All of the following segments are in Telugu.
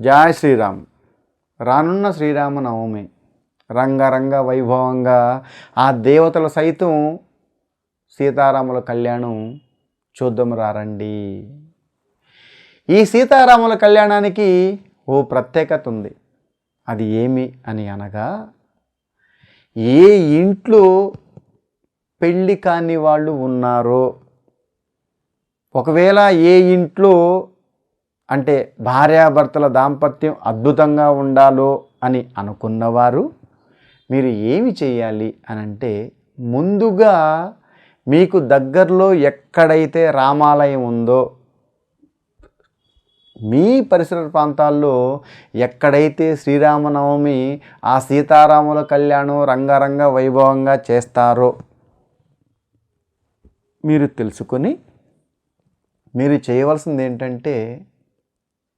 జయ శ్రీరామ్. రానున్న శ్రీరామ నవమి రంగరంగ వైభవంగా ఆ దేవతల సైతం సీతారాముల కళ్యాణం చూద్దాం రారండి. ఈ సీతారాముల కళ్యాణానికి ఓ ప్రత్యేకత ఉంది. అది ఏమి అని అనగా ఏ ఇంట్లో పెళ్ళి కాని వాళ్ళు ఉన్నారో ఒకవేళ ఏ ఇంట్లో అంటే భార్యాభర్తల దాంపత్యం అద్భుతంగా ఉండాలో అని అనుకున్నవారు మీరు ఏమి చేయాలి అని అంటే ముందుగా మీకు దగ్గరలో ఎక్కడైతే రామాలయం ఉందో మీ పరిసర ప్రాంతాల్లో ఎక్కడైతే శ్రీరామనవమి ఆ సీతారాముల కళ్యాణం రంగరంగ వైభవంగా చేస్తారో మీరు తెలుసుకొని మీరు చేయవలసింది ఏంటంటే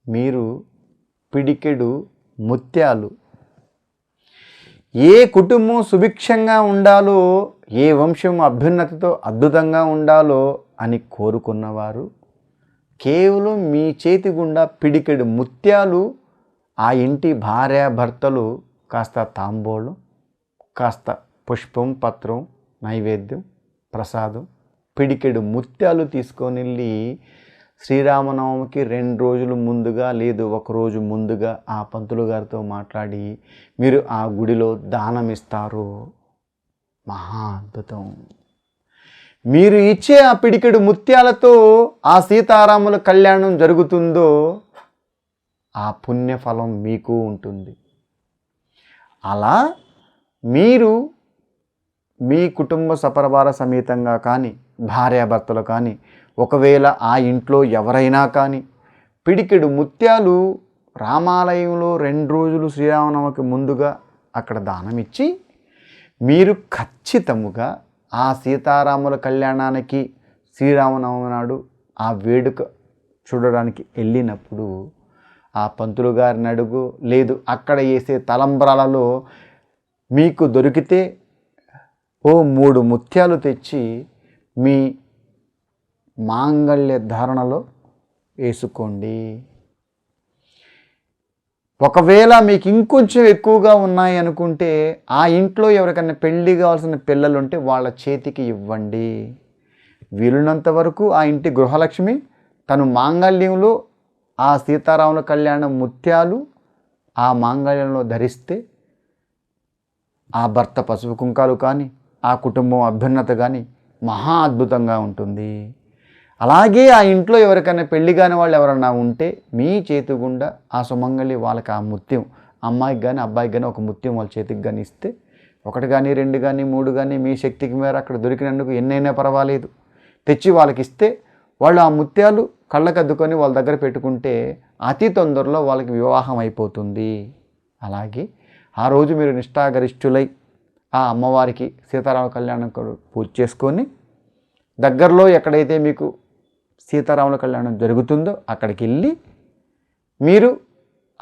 మీరు పిడికెడు ముత్యాలు. ఏ కుటుంబం సుభిక్షంగా ఉండాలో ఏ వంశం అభ్యున్నతితో అద్భుతంగా ఉండాలో అని కోరుకున్నవారు కేవలం మీ చేతి గుండా పిడికెడు ముత్యాలు ఆ ఇంటి భార్యాభర్తలు కాస్త తాంబూలం కాస్త పుష్పం పత్రం నైవేద్యం ప్రసాదం పిడికెడు ముత్యాలు తీసుకొని వెళ్ళి శ్రీరామనవమికి రెండు రోజులు ముందుగా లేదు ఒకరోజు ముందుగా ఆ పంతులు గారితో మాట్లాడి మీరు ఆ గుడిలో దానం ఇస్తారు. మహా అద్భుతం. మీరు ఇచ్చే ఆ పిడికెడు ముత్యాలతో ఆ సీతారాముల కళ్యాణం జరుగుతుందో ఆ పుణ్యఫలం మీకు ఉంటుంది. అలా మీరు మీ కుటుంబ సపరవార సమేతంగా కానీ భార్యాభర్తలు కానీ ఒకవేళ ఆ ఇంట్లో ఎవరైనా కానీ పిడికెడు ముత్యాలు రామాలయంలో రెండు రోజులు శ్రీరామనవమికి ముందుగా అక్కడ దానం ఇచ్చి మీరు ఖచ్చితముగా ఆ సీతారాముల కళ్యాణానికి శ్రీరామనవమి నాడు ఆ వేడుక చూడడానికి వెళ్ళినప్పుడు ఆ పంతులు గారిని అడుగు లేదు అక్కడ వేసే తలంబ్రాలలో మీకు దొరికితే ఓ మూడు ముత్యాలు తెచ్చి మీ మాంగళ్య ధారణలో వేసుకోండి. ఒకవేళ మీకు ఇంకొంచెం ఎక్కువగా ఉన్నాయి అనుకుంటే ఆ ఇంట్లో ఎవరికైనా పెళ్ళి కావాల్సిన పిల్లలు ఉంటే వాళ్ళ చేతికి ఇవ్వండి. వీలున్నంత వరకు ఆ ఇంటి గృహలక్ష్మి తను మాంగళ్యంలో ఆ సీతారాముల కళ్యాణం ముత్యాలు ఆ మాంగళ్యంలో ధరిస్తే ఆ భర్త పసుపు కుంకాలు కానీ ఆ కుటుంబం అభ్యున్నత కానీ మహా అద్భుతంగా ఉంటుంది. అలాగే ఆ ఇంట్లో ఎవరికైనా పెళ్ళి కాని వాళ్ళు ఎవరన్నా ఉంటే మీ చేతి గుండా ఆ సుమంగళి వాళ్ళకి ఆ ముత్యం అమ్మాయికి కానీ అబ్బాయికి కానీ ఒక ముత్యం వాళ్ళ చేతికి కానీ ఇస్తే ఒకటి కానీ రెండు కానీ మూడు కానీ మీ శక్తికి మేర అక్కడ దొరికినందుకు ఎన్నైనా పర్వాలేదు. తెచ్చి వాళ్ళకి ఇస్తే వాళ్ళు ఆ ముత్యాలు కళ్ళకద్దుకొని వాళ్ళ దగ్గర పెట్టుకుంటే అతి తొందరలో వాళ్ళకి వివాహం అయిపోతుంది. అలాగే ఆ రోజు మీరు నిష్ఠాగరిష్ఠులై ఆ అమ్మవారికి సీతారామ కళ్యాణం పూజ చేసుకొని దగ్గరలో ఎక్కడైతే మీకు సీతారాముల కళ్యాణం జరుగుతుందో అక్కడికి వెళ్ళి మీరు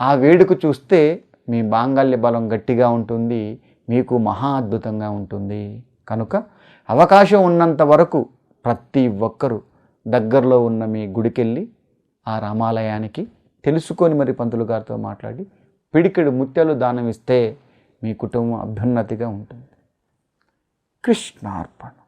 ఆ వేడుక చూస్తే మీ బాంగల్య బలం గట్టిగా ఉంటుంది మీకు మహా అద్భుతంగా ఉంటుంది. కనుక అవకాశం ఉన్నంత వరకు ప్రతి ఒక్కరూ దగ్గరలో ఉన్న మీ గుడికెళ్ళి ఆ రామాలయానికి తెలుసుకొని మరి పంతులు గారితో మాట్లాడి పిడికెడు ముత్యాలు దానం ఇస్తే మీ కుటుంబం అభ్యున్నతిగా ఉంటుంది. కృష్ణార్పణ.